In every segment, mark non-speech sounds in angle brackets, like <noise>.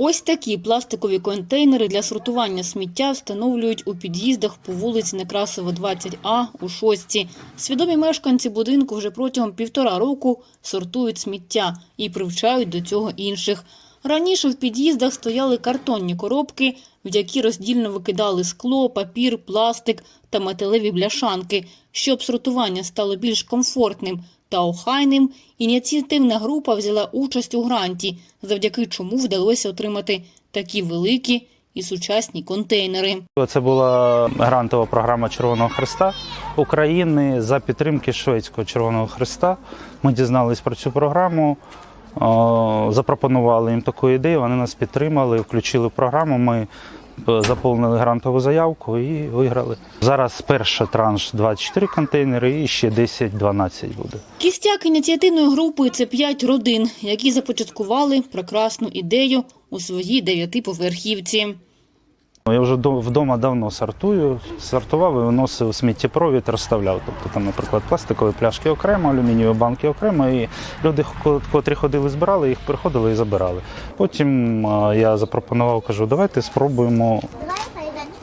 Ось такі пластикові контейнери для сортування сміття встановлюють у під'їздах по вулиці Некрасова, 20А у Шостці. Свідомі мешканці будинку вже протягом півтора року сортують сміття і привчають до цього інших. Раніше в під'їздах стояли картонні коробки, в які роздільно викидали скло, папір, пластик та металеві бляшанки. Щоб сортування стало більш комфортним та охайним, ініціативна група взяла участь у гранті, завдяки чому вдалося отримати такі великі і сучасні контейнери. Це була грантова програма Червоного Христа України за підтримки Шведського Червоного Христа. Ми дізнались про цю програму, запропонували їм таку ідею. Вони нас підтримали, включили в програму. Ми заповнили грантову заявку і виграли. Зараз перший транш 24 контейнери і ще 10-12 буде. Кістяк ініціативної групи – це п'ять родин, які започаткували прекрасну ідею у своїй дев'ятиповерхівці. Я вже вдома давно сортую. Сортував і виносив сміттєпровід, розставляв. Тобто там, наприклад, пластикові пляшки окремо, алюмінієві банки окремо. І люди, котрі ходили, збирали, їх приходили і забирали. Потім я запропонував, кажу, давайте спробуємо.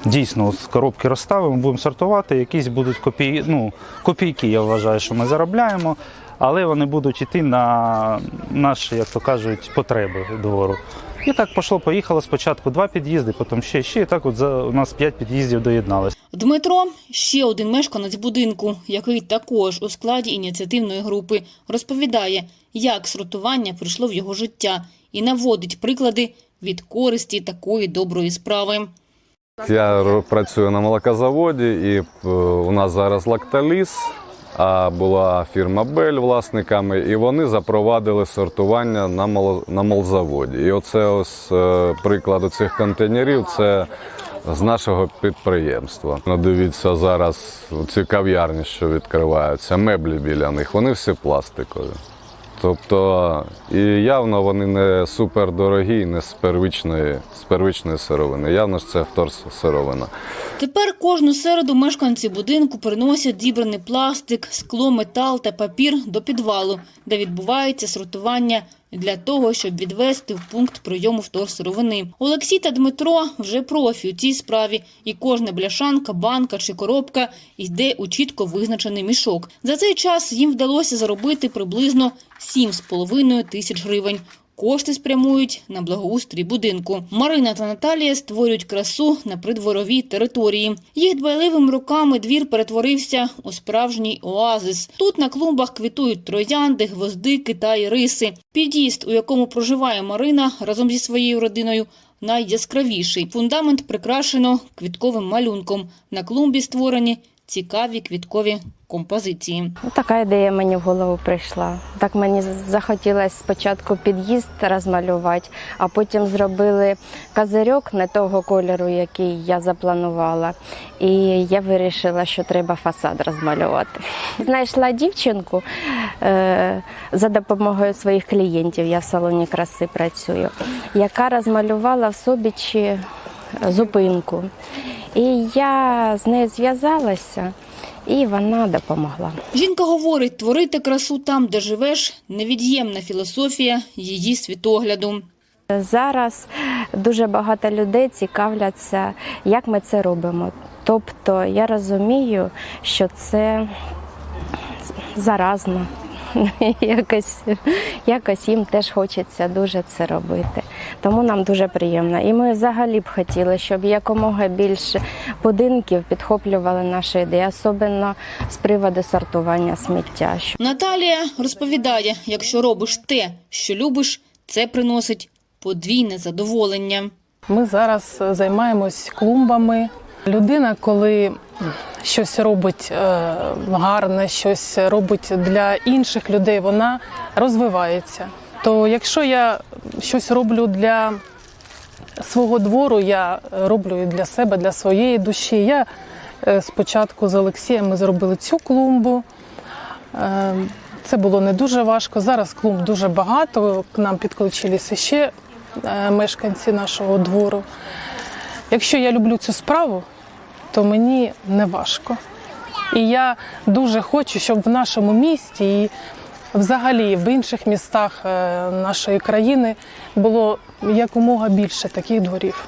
Дійсно, з коробки розставимо, будемо сортувати. Якісь будуть копії, ну, копійки, я вважаю, що ми заробляємо, але вони будуть йти на наші, як то кажуть, потреби двору. І так пішло, поїхало спочатку два під'їзди, потім ще, ще. І так от за у нас п'ять під'їздів доєдналось. Дмитро – ще один мешканець будинку, який також у складі ініціативної групи, розповідає, як сортування прийшло в його життя і наводить приклади від користі такої доброї справи. Я працюю на молокозаводі, і е, у нас зараз лакталіз, а була фірма Бель власниками, і вони запровадили сортування на мол- на молзаводі. І оце ось е, приклад цих контейнерів. Це з нашого підприємства. Ну, дивіться зараз ці кав'ярні, що відкриваються, меблі біля них, вони всі пластикові. Тобто, і явно вони не супер дорогі, не з первичної, з первичної сировини. Явно ж це вторсировина. Тепер кожну середу мешканці будинку приносять зібраний пластик, скло, метал та папір до підвалу, де відбувається сортування для того, щоб відвести в пункт прийому вторсировини. Олексій та Дмитро вже профі у цій справі, і кожна бляшанка, банка чи коробка йде у чітко визначений мішок. За цей час їм вдалося заробити приблизно 7,5 тисяч гривень. Кошти спрямують на благоустрій будинку. Марина та Наталія створюють красу на придворовій території. Їх дбайливими руками двір перетворився у справжній оазис. Тут на клумбах квітують троянди, гвоздики та іриси. Під'їзд, у якому проживає Марина разом зі своєю родиною, найяскравіший. Фундамент прикрашено квітковим малюнком. На клумбі створені цікаві квіткові композиції. Ну, Така ідея мені в голову прийшла. Так мені захотілося спочатку під'їзд розмалювати, а потім зробили козирьок не того кольору, який я запланувала. І я вирішила, що треба фасад розмалювати. Знайшла дівчинку е, за допомогою своїх клієнтів. Я в салоні краси працюю, яка розмалювала в Собічі зупинку. І я з нею зв'язалася, і вона допомогла. Жінка говорить, творити красу там, де живеш, невід'ємна філософія її світогляду. Зараз дуже багато людей цікавляться, як ми це робимо. Тобто я розумію, що це заразно. <laughs> Якось, якось їм теж хочеться дуже це робити. Тому нам дуже приємно. І ми взагалі б хотіли, щоб якомога більше будинків підхоплювали наші ідеї, особливо з приводу сортування сміття. Наталія розповідає, якщо робиш те, що любиш, це приносить подвійне задоволення. Ми зараз займаємось клумбами. Людина, коли щось робить е, гарне, щось робить для інших людей, вона розвивається. То якщо я щось роблю для свого двору, я роблю і для себе, для своєї душі. Я е, спочатку з Олексієм ми зробили цю клумбу. Е, Це було не дуже важко. Зараз клумб дуже багато. К нам підключилися ще мешканці нашого двору. Якщо я люблю цю справу, то мені не важко. І я дуже хочу, щоб в нашому місті і взагалі в інших містах е, нашої країни було якомога більше таких дворів.